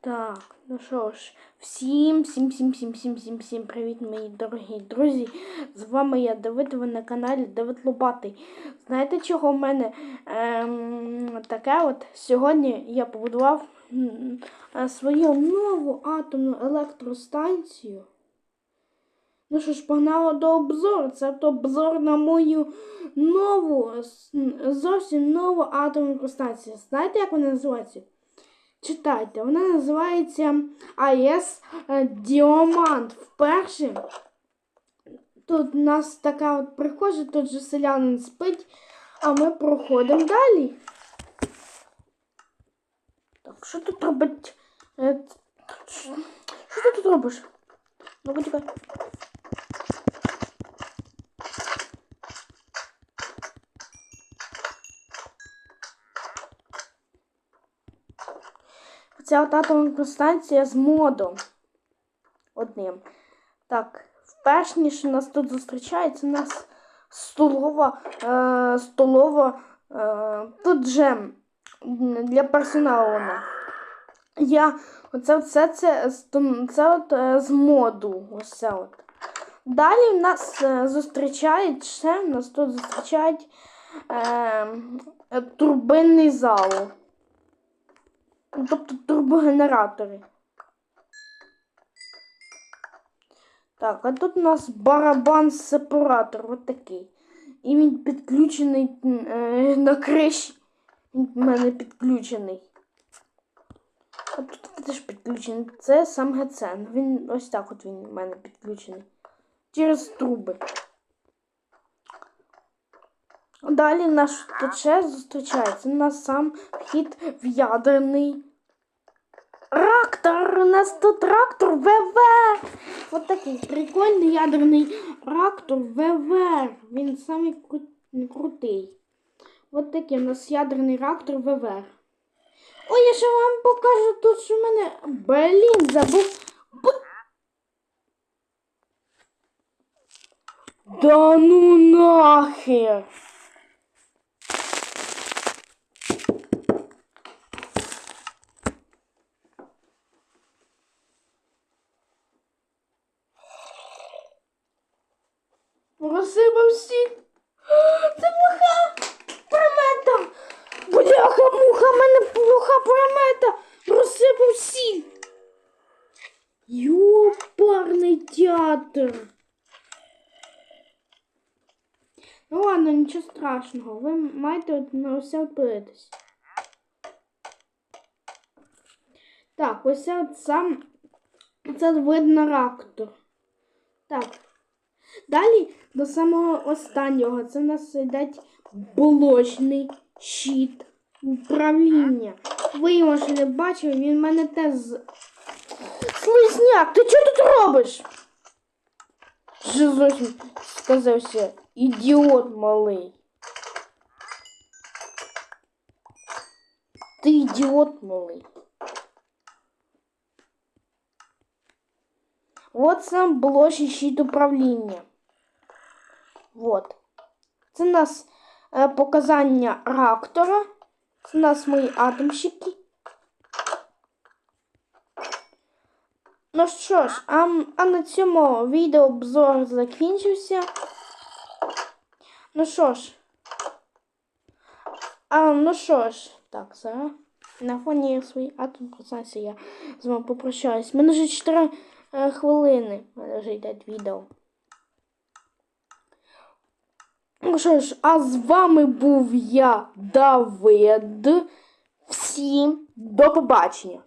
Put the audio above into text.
Так, ну що ж, всім, всім, всім, всім, всім, всім, всім привіт, мої дорогі друзі. З вами я Давид, ви на каналі Давид Лобатий. Знаєте, чого в мене ем, таке от сьогодні я побудував свою нову атомну електростанцію. Ну що ж, погнали до обзору. Це обзор на мою нову, зовсім нову атомну електростанцію. Знаєте, як вона називається? Читайте, вона називається АЕС е, Діамант. Вперше тут у нас така от прихожа, тут же селянин спить, а ми проходимо далі. Так, що тут робить? Е, Що ти тут робиш? Ну, Ця от атомна станція з модом одним. Так, вперше, ніж нас тут зустрічається, у нас столова, е, столова, е, тут же для персоналу вона. Я, оце все це, з це от е, з моду. Ось це от. Далі нас е, зустрічають ще, нас тут зустрічають е, турбинний зал. Тобто турбогенератори. Так, а тут у нас барабан-сепаратор, от такий. І він підключений е, на криші. Він в мене підключений. А тут теж підключений. Це сам ГЦН. Він ось так от він в мене підключений. Через труби. Далі наш ТЧ зустрічається на сам вхід в ядерний реактор. У нас тут реактор ВВ. От такий прикольний ядерний реактор ВВ. Він самий крутий. От такий у нас ядерний реактор ВВ. Ой, я ще вам покажу тут, що в мене. Блін, забув. Б- Да ну нахер. Розсипав всі. Це плоха промета. Бляха, муха, в мене плоха промета. Розсипав всі. Йопарний театр. Ну ладно, нічого страшного. Ви маєте на все відповідатись. Так, ось це сам. Це видно реактор. Так. Далі до самого останнього це в нас йде блочний щит управління. Ви його ще не бачили, він в мене теж. Слизняк, ти що тут робиш? Вже зовсім сказався ідіот малий. Ти ідіот малий. Вот сам блочний щит управління. Вот. Це у нас е, показання реактора. Це у нас мої атомщики. Ну що ж, а, а на цьому відео обзор закінчився. Ну що ж. А, ну що ж, так, зараз. На фоні своєї атом я з вами попрощаюсь. Мене вже 4 е, хвилини. У мене відео. Ну що ж, а з вами був я, Давид. Всім до побачення.